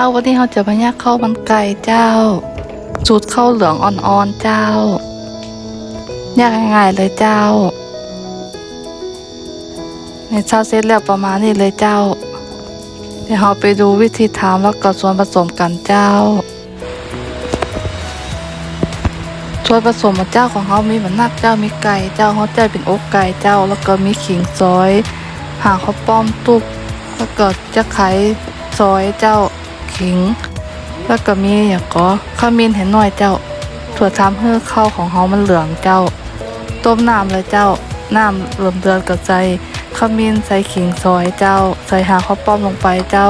จ้าวันนี้เราจะมาย่างข้าวมันไก่เจ้า สูตรข้าวเหลืองอ่อนๆเจ้าย่างง่ายๆเลยเจ้าเนี่ยเช้าเสร็จแล้วประมาณนี้เลยเจ้า เดี๋ยวเราไปดูวิธีทำแล้วก็ส่วนผสมกันเจ้า ส่วนผสมของเจ้าของเขามีมือนนักเจ้ามีไก่เจ้าเขาใจเป็นอกไก่เจ้า แล้วก็มีขิงซอย หางข้าวป้อมตุกแล้วก็จะไข่ซอยเจ้า ขิง แล้วก็มีอย่างก็ข้าวมีนเห็นหน่อยเจ้าถั่วทำให้ข้าวของเขามันเหลืองเจ้า ต้มน้ำเลยเจ้า น้ำเริ่มเดือดกับใจข้าวมีนใส่ขิงซอยเจ้า ใส่หาข้าวป้อมลงไปเจ้า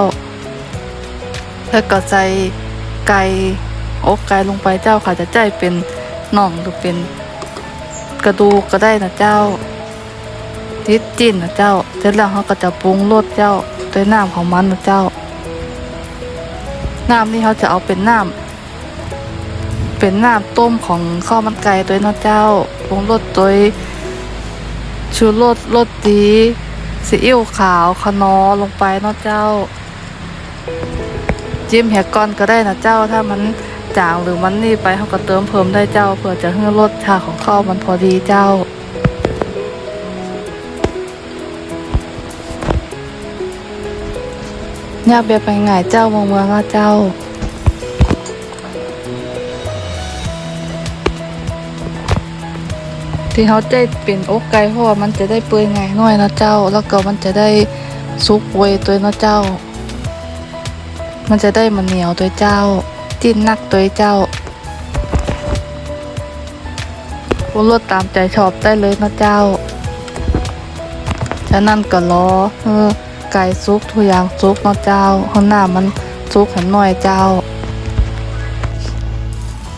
แล้วก็ใส่ไก่อกไก่ลงไปเจ้าค่ะจะใจเป็นน่องหรือเป็นกระดูกก็ได้นะเจ้าติดจิ้นนะเจ้าเสร็จแล้วเขาก็จะปรุงรสเจ้าด้วยน้ำของมันนะเจ้า น้ำนี่เขาจะเอาเป็นน้ำเป็นน้ำต้มของข้าวมันไก่ด้วยนะเจ้าปรุงรสโดยชูรสรสดีซีอิ๊วขาวคะนอลงไปนาะเจ้า จิ้มเห็ดก้อนก็ได้นะเจ้าถ้ามันจางหรือมันนี่ไปเขาก็เติมเพิ่มได้เจ้าเพื่อจะให้รสชาติของข้าวมันพอดีเจ้า ยากเบียไปง่ายเจ้ามองเมืองเจ้าที่เขาใจเป็นอกไก่เพราะว่ามันจะได้เปื่อยง่ายน่อยนะเจ้า แล้วก็มันจะได้ซุกไวตัวนะเจ้า มันจะได้มันเหนียวตัวเจ้า จิ้นนักตัวเจ้าปรุงรสตามใจชอบได้เลยนะเจ้าจากนั้นก็รอเออ ไก่ซุกทุกอย่างซุกเนาะเจ้าข้างหน้ามันซุกห็นหน่อยเจ้า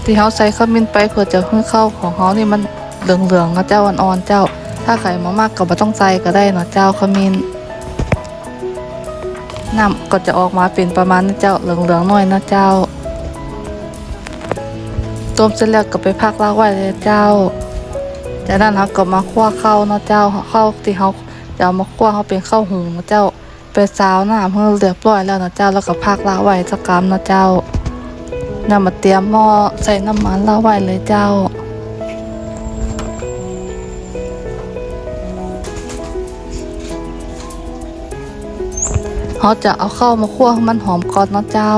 ที่เขาใส่ข้าวมิ้นไปเพื่อจะให้ข้าวของเขานี่มันเหลืองๆนะเจ้าอ่อนๆเจ้า ถ้าไข่มามากก็ไม่ต้องใส่ก็ได้เนาะเจ้าข้าวมิ้นน้ำก็จะออกมาเป็นประมาณนี้เจ้าเหลืองๆหน่อยนะเจ้าต้มเสร็จแล้วก็ไปพักลากไว้เลยเจ้า จากนั้นเราก็มาคั่วข้าวเนาะเจ้าข้าวที่เขาจะเอามาคั่วเขาเป็นข้าวหุงนะเจ้า ไปซาวน้ำเพื่อเรียบร้อยแล้วนะเจ้าแล้วก็พักลากไว้สักกรัมนะเจ้านำมาเตรียมหม้อใส่น้ำมันลากไว้เลยเจ้าเขาจะเอาเข้ามาคั่วให้มันหอมก่อนนะเจ้า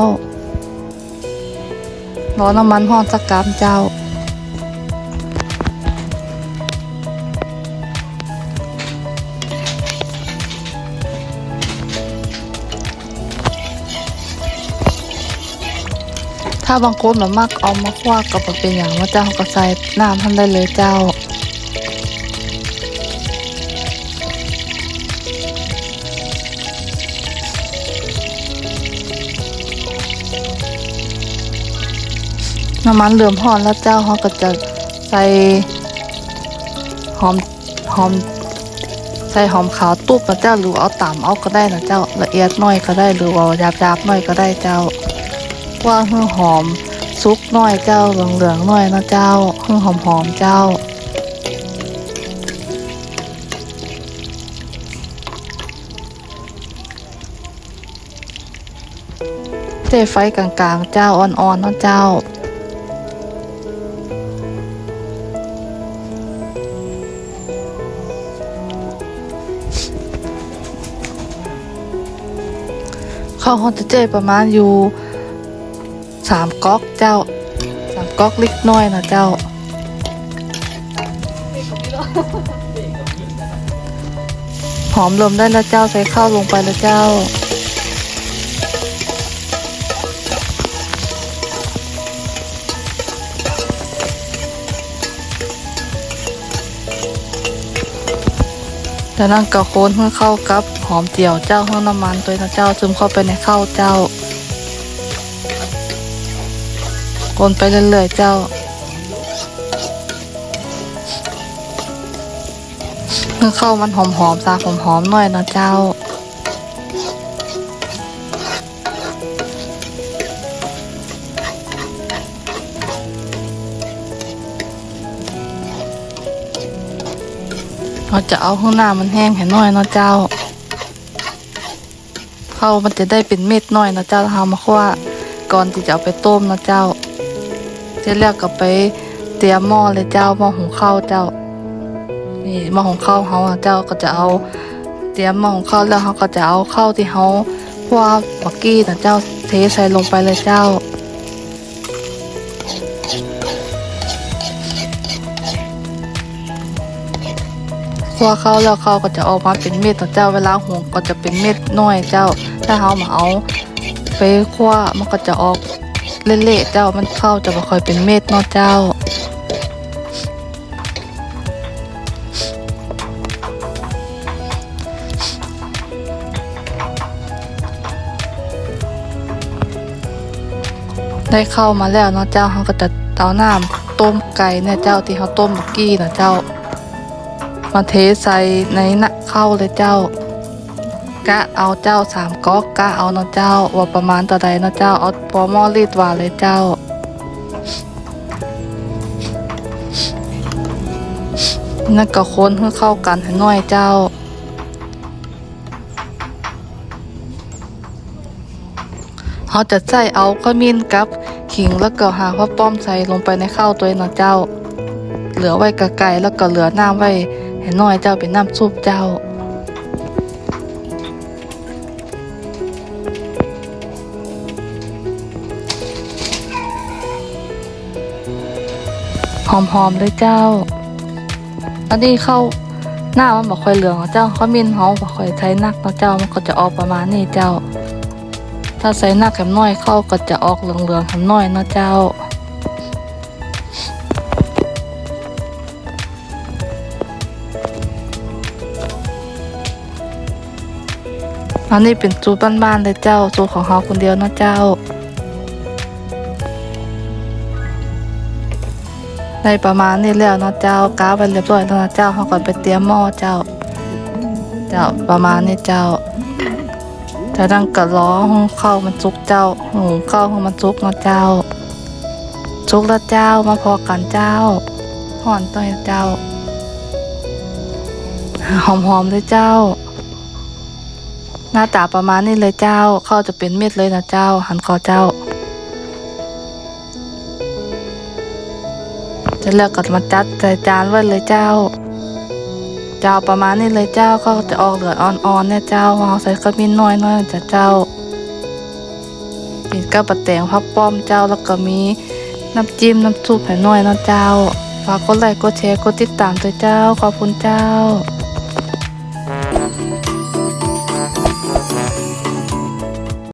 รอน้ำมันหอมสักกรัมเจ้า ถ้าบางคนแบบมากเอามาคั่วกับเป็นอย่างว่าเจ้าก็ใส่น้ำท่านได้เลยเจ้าน้ำมันเหลื่อมห่อนแล้วเจ้าเขาก็จะใส่หอมหอมใส่หอมขาวตุ๊บนะเจ้าหรือเอาต่ำเอาก็ได้นะเจ้าละเอียดหน่อยก็ได้หรือว่าหยาบหยาบๆหน่อยก็ได้เจ้า ว่าเฮือหอมซุกหน่อยเจ้าเหลืองเหลืองหน่อยนะเจ้าเฮือหอมหอมเจ้า เจไฟกลางๆเจ้าอ่อนๆนาะเจ้าข้าวฮอนจะเจประมาณอยู่ สามก๊อกเจ้าสามก๊อกเล็กน้อยนะเจ้า หอมลมได้แล้วเจ้าใส่ข้าวลงไปแล้วเจ้าจากนั้นก็โคนให้เข้ากับหอมเจียวเจ้าห้องน้ำมันตัวนะเจ้าซึมเข้าไปในข้าวเจ้า โคนไปเรื่อยๆเจ้าเพื่อเข้ามันหอมๆซาหอมๆหน่อยนะเจ้าเราจะเอาข้างหน้ามันแห้งให้น่อยเนาะเจ้า เข้ามันจะได้เป็นเม็ดน้อยนะเจ้าเฮามาคั่วก่อนที่จะเอาไปต้มนะเจ้า เสร็จแล้วก็ไปเตรียมหม้อเลยเจ้าหม้อหุงข้าวเจ้า นี่หม้อหุงข้าวเฮาเจ้าก็จะเอา เตรียมหม้อหุงข้าวแล้วเฮาก็จะเอาข้าวที่เฮาคั่วบักกี้นะเจ้าเทใส่ลงไปเลยเจ้าคั่วเข้าแล้วเขาก็จะออกมาเป็นเม็ดขอเจ้าเวลาหุงก็จะเป็นเม็ดน้อยเจ้า ถ้าเขามาเอาไปคั่วมันก็จะออก เละๆเจ้ามันเข้าจะไม่ค่อยเป็นเม็ดเนาะเจ้าได้เข้ามาแล้วเนาะเจ้าเขาก็จะเอาน้ำต้มไก่เนี่ยเจ้าที่เขาต้มเมื่อกี้นะเจ้า มาเทใส่ในนะเข้าเลยเจ้า กะเอาเจ้าสามก๊อกกะเอาเนาะเจ้าว่าประมาณต่อใดเนาะเจ้าเอาพอมอรีดว่าเลยเจ้านั่นก็ค้นให้เข้ากันให้น้อยเจ้าเขาจะใส่เอาขมิ้นกับขิงแล้วก็หาข้าป้อมใส่ลงไปในข้าวตัวเองเนาะเจ้า เหลือไว้กระไก่แล้วก็เหลือน้ำไว้ให้น้อยเจ้าเป็นน้ำซุปเจ้า หอมๆเลยเจ้าอันนี้เข้าหน้ามันบอกค่อยเหลืองเจ้าเขามินเขาบอกค่อยใช้นักเนาะเจ้ามันก็จะออกประมาณนี้เจ้า ถ้าใส่นักแหมน้อยเข้าก็จะออกเหลืองๆแหมน้อยเนาะเจ้าอันนี้เป็นสูบ้านๆเลยเจ้าสูของเขาคนเดียวเนาะเจ้า ได้ประมาณนี้แล้วนะเจ้ากาไปเรียบร้อยแล้วนะเจ้าเขาก่อนไปเตรียมหม้อเจ้า เจ้าประมาณนี้เจ้าจะดังกระล้อห้องเข้ามันซุกเจ้าหุงข้าวให้มันซุกนะเจ้าซุกแล้วเจ้ามาพอกันเจ้าห่อนตัวเจ้า หอมๆเลยเจ้า หน้าตาประมาณนี้เลยเจ้า เข้าจะเป็นเม็ดเลยนะเจ้า หันคอเจ้า จะเลือกก็มาจัดใส่จานไว้เลยเจ้า เจ้าประมาณนี้เลยเจ้าก็จะออกเหลืองอ่อนๆเนี่ยเจ้าวางใส่ก็มิ้นน้อยๆจะเจ้าปิดกับปลาแตงพับป้อมเจ้าแล้วก็มีน้ำจิ้มน้ำซุปหน้อยนะเจ้าฝากกดไลค์กดแชร์กดติดตามด้วยเจ้าขอบคุณเจ้า